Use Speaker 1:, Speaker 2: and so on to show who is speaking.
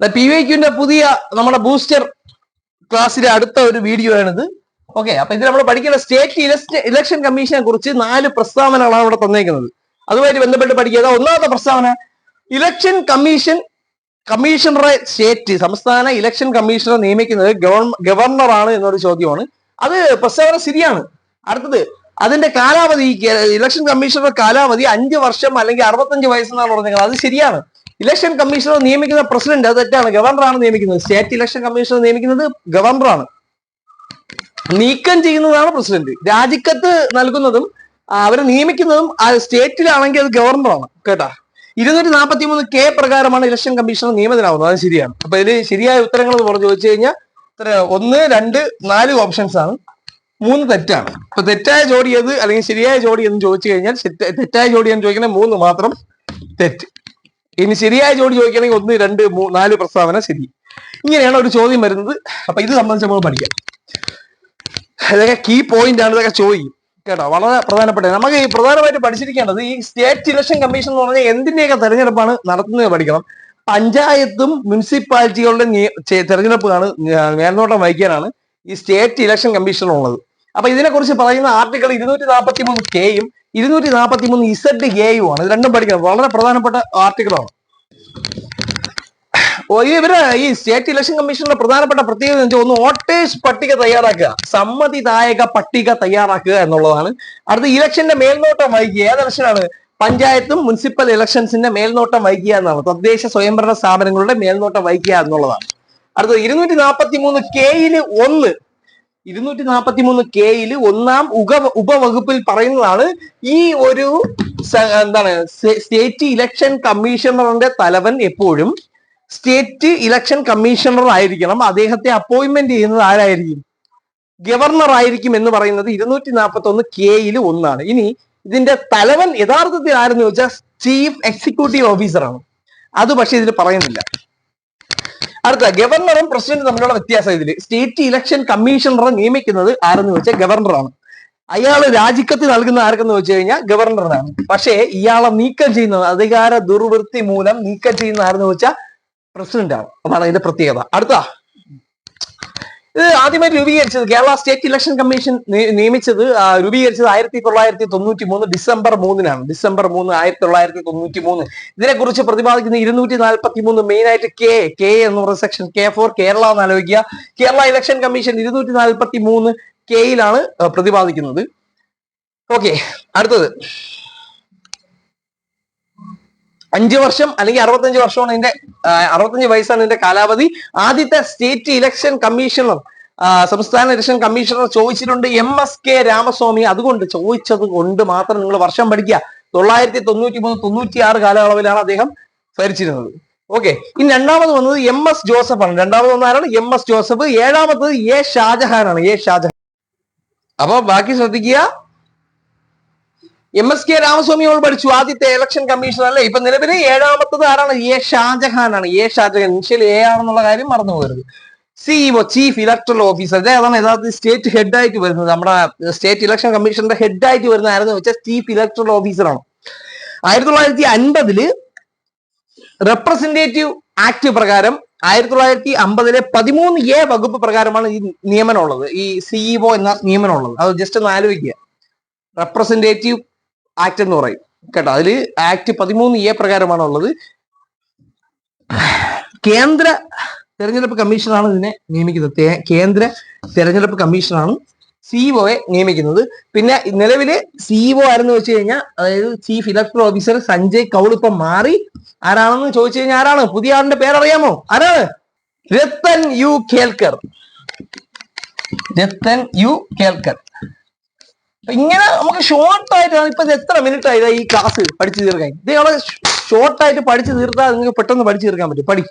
Speaker 1: P Y ക്യൂന്റെ പുതിയ നമ്മുടെ booster ക്ലാസ്സിലെ അടുത്ത ഒരു വീഡിയോ ആണിത് ഓക്കെ അപ്പൊ ഇതിൽ നമ്മൾ പഠിക്കേണ്ട സ്റ്റേറ്റ് ഇലക്ഷൻ കമ്മീഷനെ കുറിച്ച് നാല് പ്രസ്താവനകളാണ് ഇവിടെ തന്നേക്കുന്നത്. അതുമായിട്ട് ബന്ധപ്പെട്ട് പഠിക്കുക. ഒന്നാമത്തെ പ്രസ്താവന ഇലക്ഷൻ കമ്മീഷൻ കമ്മീഷണറെ സ്റ്റേറ്റ് സംസ്ഥാന ഇലക്ഷൻ കമ്മീഷണറെ നിയമിക്കുന്നത് ഗവർണറാണ് എന്നൊരു ചോദ്യമാണ്. അത് പ്രസ്താവന ശരിയാണ്. അടുത്തത് അതിന്റെ കാലാവധി ഇലക്ഷൻ കമ്മീഷണറുടെ കാലാവധി അഞ്ച് വർഷം അല്ലെങ്കിൽ അറുപത്തഞ്ച് വയസ്സെന്നാണ് പറഞ്ഞത് അത് ശരിയാണ്. ഇലക്ഷൻ കമ്മീഷണർ നിയമിക്കുന്ന പ്രസിഡന്റ് അത് തെറ്റാണ്. ഗവർണറാണ് നിയമിക്കുന്നത്. സ്റ്റേറ്റ് ഇലക്ഷൻ കമ്മീഷണർ നിയമിക്കുന്നത് ഗവർണറാണ്. നീക്കം ചെയ്യുന്നതാണ് പ്രസിഡന്റ്. രാജിക്കത്ത് നൽകുന്നതും അവരെ നിയമിക്കുന്നതും സ്റ്റേറ്റിലാണെങ്കിൽ അത് ഗവർണറാണ്. കേട്ടാ? ഇരുന്നൂറ്റി നാൽപ്പത്തി മൂന്ന് കെ പ്രകാരമാണ് ഇലക്ഷൻ കമ്മീഷണർ നിയമത്തിനാവുന്നത് അത് ശരിയാണ്. അപ്പൊ ഇതിൽ ശരിയായ ഉത്തരങ്ങൾ എന്ന് പറഞ്ഞു ചോദിച്ചു കഴിഞ്ഞാൽ ഇത്ര ഒന്ന് രണ്ട് നാല് ഓപ്ഷൻസ് ആണ്. മൂന്ന് തെറ്റാണ്. അപ്പൊ തെറ്റായ ജോഡി ഏത് അല്ലെങ്കിൽ ശരിയായ ജോഡി എന്ന് ചോദിച്ചു കഴിഞ്ഞാൽ തെറ്റായ ജോഡി എന്ന് ചോദിക്കുന്ന മൂന്ന് മാത്രം തെറ്റ്. ഇനി ശരിയായ ജോഡി ചോദിക്കണമെങ്കിൽ ഒന്ന് രണ്ട് നാല് പ്രസ്താവന ശരി. ഇങ്ങനെയാണ് ഒരു ചോദ്യം വരുന്നത്. അപ്പൊ ഇത് സംബന്ധിച്ച് നമ്മൾ പഠിക്കാം. ഇതൊക്കെ കീ പോയിന്റ് ആണ് ഇതൊക്കെ ചോദിക്കും. കേട്ടോ? വളരെ പ്രധാനപ്പെട്ട നമുക്ക് ഈ പ്രധാനമായിട്ട് പഠിച്ചിരിക്കേണ്ടത് ഈ സ്റ്റേറ്റ് ഇലക്ഷൻ കമ്മീഷൻ എന്ന് പറഞ്ഞാൽ എന്തിന്റെയൊക്കെ തെരഞ്ഞെടുപ്പാണ് നടത്തുന്നത് പഠിക്കണം. പഞ്ചായത്തും മുനിസിപ്പാലിറ്റികളുടെ തെരഞ്ഞെടുപ്പാണ് മേൽനോട്ടം വഹിക്കാനാണ് ഈ സ്റ്റേറ്റ് ഇലക്ഷൻ കമ്മീഷൻ ഉള്ളത്. അപ്പൊ ഇതിനെക്കുറിച്ച് പറയുന്ന ആർട്ടിക്കിൾ ഇരുന്നൂറ്റി നാൽപ്പത്തി മൂന്ന് കെയും ഇരുന്നൂറ്റി നാൽപ്പത്തി മൂന്ന് ഇസഡ് എ യു ആണ് ഇത് രണ്ടും പഠിക്കണം. വളരെ പ്രധാനപ്പെട്ട ആർട്ടിക്കിളാണ്. ഇവർ ഈ സ്റ്റേറ്റ് ഇലക്ഷൻ കമ്മീഷന്റെ പ്രധാനപ്പെട്ട പ്രത്യേകത എന്ന് വെച്ചാൽ ഒന്ന് വോട്ടേഴ്സ് പട്ടിക തയ്യാറാക്കുക. സമ്മതിദായക പട്ടിക തയ്യാറാക്കുക എന്നുള്ളതാണ്. അടുത്ത ഇലക്ഷന്റെ മേൽനോട്ടം വഹിക്കുക. ഏത് ഇലക്ഷനാണ്? പഞ്ചായത്തും മുനിസിപ്പൽ ഇലക്ഷൻസിന്റെ മേൽനോട്ടം വഹിക്കുക എന്നാണ്. തദ്ദേശ സ്വയംഭരണ സ്ഥാപനങ്ങളുടെ മേൽനോട്ടം വഹിക്കുക എന്നുള്ളതാണ്. അടുത്തത് ഇരുന്നൂറ്റി നാൽപ്പത്തി മൂന്ന് കെയിൽ ഒന്ന് ഇരുന്നൂറ്റി നാൽപ്പത്തി മൂന്ന് കെയിൽ ഒന്നാം ഉക ഉപവകുപ്പിൽ പറയുന്നതാണ് ഈ ഒരു എന്താണ് സ്റ്റേറ്റ് ഇലക്ഷൻ കമ്മീഷണറിന്റെ തലവൻ എപ്പോഴും സ്റ്റേറ്റ് ഇലക്ഷൻ കമ്മീഷണർ ആയിരിക്കണം. അദ്ദേഹത്തെ അപ്പോയിന്റ്മെന്റ് ചെയ്യുന്നത് ആരായിരിക്കും? ഗവർണർ ആയിരിക്കും എന്ന് പറയുന്നത് ഇരുന്നൂറ്റി നാൽപ്പത്തി ഒന്ന് കെയിൽ ഒന്നാണ്. ഇനി ഇതിന്റെ തലവൻ യഥാർത്ഥത്തിൽ ആരെന്ന് ചോദിച്ചാൽ ചീഫ് എക്സിക്യൂട്ടീവ് ഓഫീസറാണ്. അത് പക്ഷേ ഇതിൽ പറയുന്നില്ല. അടുത്ത ഗവർണറും പ്രസിഡന്റും തമ്മിലുള്ള വ്യത്യാസം ഇതിൽ. സ്റ്റേറ്റ് ഇലക്ഷൻ കമ്മീഷണറെ നിയമിക്കുന്നത് ആരെന്ന് വെച്ചാൽ ഗവർണറാണ്. അയാൾ രാജിക്കത്ത് നൽകുന്ന ആർക്കെന്ന് വെച്ച് കഴിഞ്ഞാൽ ഗവർണറാണ് പക്ഷേ ഇയാളെ നീക്കം ചെയ്യുന്നത് അധികാര ദുർവൃത്തി മൂലം നീക്കം ചെയ്യുന്ന ആരെന്ന് വെച്ചാൽ പ്രസിഡന്റ് ആണ് അതാണ് അതിന്റെ പ്രത്യേകത. അടുത്ത ഇത് ആദ്യമായി രൂപീകരിച്ചത് കേരള സ്റ്റേറ്റ് ഇലക്ഷൻ കമ്മീഷൻ നിയമിച്ചത് രൂപീകരിച്ചത് ആയിരത്തി തൊള്ളായിരത്തി തൊണ്ണൂറ്റി മൂന്ന് ഡിസംബർ മൂന്നിനാണ്. ഡിസംബർ മൂന്ന് ആയിരത്തി തൊള്ളായിരത്തി തൊണ്ണൂറ്റി മൂന്ന് ഇതിനെക്കുറിച്ച് പ്രതിപാദിക്കുന്ന ഇരുന്നൂറ്റി നാൽപ്പത്തി മൂന്ന് മെയിൻ ആയിട്ട് കെ കെ എന്ന് പറയുന്ന സെക്ഷൻ കെ ഫോർ കേരള എന്ന് ആലോചിക്കുക. കേരള ഇലക്ഷൻ കമ്മീഷൻ ഇരുന്നൂറ്റി നാൽപ്പത്തി മൂന്ന് കെയിലാണ് പ്രതിപാദിക്കുന്നത്. ഓക്കെ അടുത്തത്. അഞ്ച് വർഷം അല്ലെങ്കിൽ അറുപത്തഞ്ച് വർഷമാണ് ഇതിന്റെ അറുപത്തഞ്ച് വയസ്സാണ് ഇതിന്റെ കാലാവധി. ആദ്യത്തെ സ്റ്റേറ്റ് ഇലക്ഷൻ കമ്മീഷണർ സംസ്ഥാന ഇലക്ഷൻ കമ്മീഷണർ ചോദിച്ചിട്ടുണ്ട് എം എസ് കെ രാമസ്വാമി. അതുകൊണ്ട് ചോദിച്ചത് കൊണ്ട് മാത്രം നിങ്ങൾ വർഷം പഠിക്കുക. തൊള്ളായിരത്തി തൊണ്ണൂറ്റി മൂന്ന് തൊണ്ണൂറ്റി ആറ് കാലയളവിലാണ് അദ്ദേഹം ഭരിച്ചിരുന്നത്. ഓക്കെ. ഇനി രണ്ടാമത് വന്നത് എം എസ് ജോസഫ് ആണ് രണ്ടാമത് വന്ന ആരാണ്? M S Joseph. ഏഴാമത്തത് A Shah Jahan ആണ് എ ഷാജഹാൻ. അപ്പൊ ബാക്കി ശ്രദ്ധിക്കുക. എം എസ് കെ രാമസ്വാമി നമ്മൾ പഠിച്ചു ആദ്യത്തെ ഇലക്ഷൻ കമ്മീഷൻ അല്ലേ? ഇപ്പൊ നിലവിൽ ഏഴാമത്തത് ആരാണ്? എ ഷാജഹാൻ ആണ് എ ഷാജഹാൻ. ഇനിഷ്യൽ എ ആണെന്നുള്ള കാര്യം മറന്നു പോകരുത്. സിഇഒ ചീഫ് ഇലക്ട്രൽ ഓഫീസർ അതാണ് യഥാർത്ഥത്തിൽ സ്റ്റേറ്റ് ഹെഡായിട്ട് വരുന്നത്. നമ്മുടെ സ്റ്റേറ്റ് ഇലക്ഷൻ കമ്മീഷന്റെ ഹെഡായിട്ട് വരുന്ന ആരെന്ന് വെച്ചാൽ ചീഫ് ഇലക്ടറൽ ഓഫീസറാണ് ആയിരത്തി തൊള്ളായിരത്തി അൻപതിൽ റെപ്രസെന്റേറ്റീവ് ആക്ട് പ്രകാരം ആയിരത്തി തൊള്ളായിരത്തി അമ്പതിലെ പതിമൂന്ന് എ വകുപ്പ് പ്രകാരമാണ് ഈ നിയമനം ഉള്ളത്. ഈ സിഇഒ എന്ന നിയമനം ഉള്ളത്. അത് ജസ്റ്റ് ഒന്ന് ആലോചിക്കുക. റെപ്രസെന്റേറ്റീവ് ആക്ട് എന്ന് പറയും. കേട്ടോ? അതിൽ ആക്ട് പതിമൂന്ന് എ പ്രകാരമാണ് ഉള്ളത്. കേന്ദ്ര തെരഞ്ഞെടുപ്പ് കമ്മീഷനാണ് ഇതിനെ നിയമിക്കുന്നത്. കേന്ദ്ര തെരഞ്ഞെടുപ്പ് കമ്മീഷനാണ് സിഇഒയെ നിയമിക്കുന്നത്. പിന്നെ നിലവിലെ സിഇഒ ആരെന്ന് വെച്ച് കഴിഞ്ഞാൽ അതായത് chief electoral officer Sanjay Kaul ഇപ്പൊ മാറി. ആരാണെന്ന് ചോദിച്ചു കഴിഞ്ഞാൽ ആരാണ്? പുതിയ ആളിന്റെ പേരറിയാമോ? ആരാണ്? രത്തൻ യു കേൽക്കർ. രത്തൻ യു കേൽക്കർ. ഇങ്ങനെ നമുക്ക് ഷോർട്ട് ആയിട്ടാണ് ഇപ്പൊ എത്ര മിനിറ്റ് ആയതാ ഈ ക്ലാസ് പഠിച്ചു തീർക്കാൻ. ഇത് ഷോർട്ട് ആയിട്ട് പഠിച്ചു തീർത്താൽ നിങ്ങൾക്ക് പെട്ടെന്ന് പഠിച്ചു തീർക്കാൻ പറ്റും. പഠി.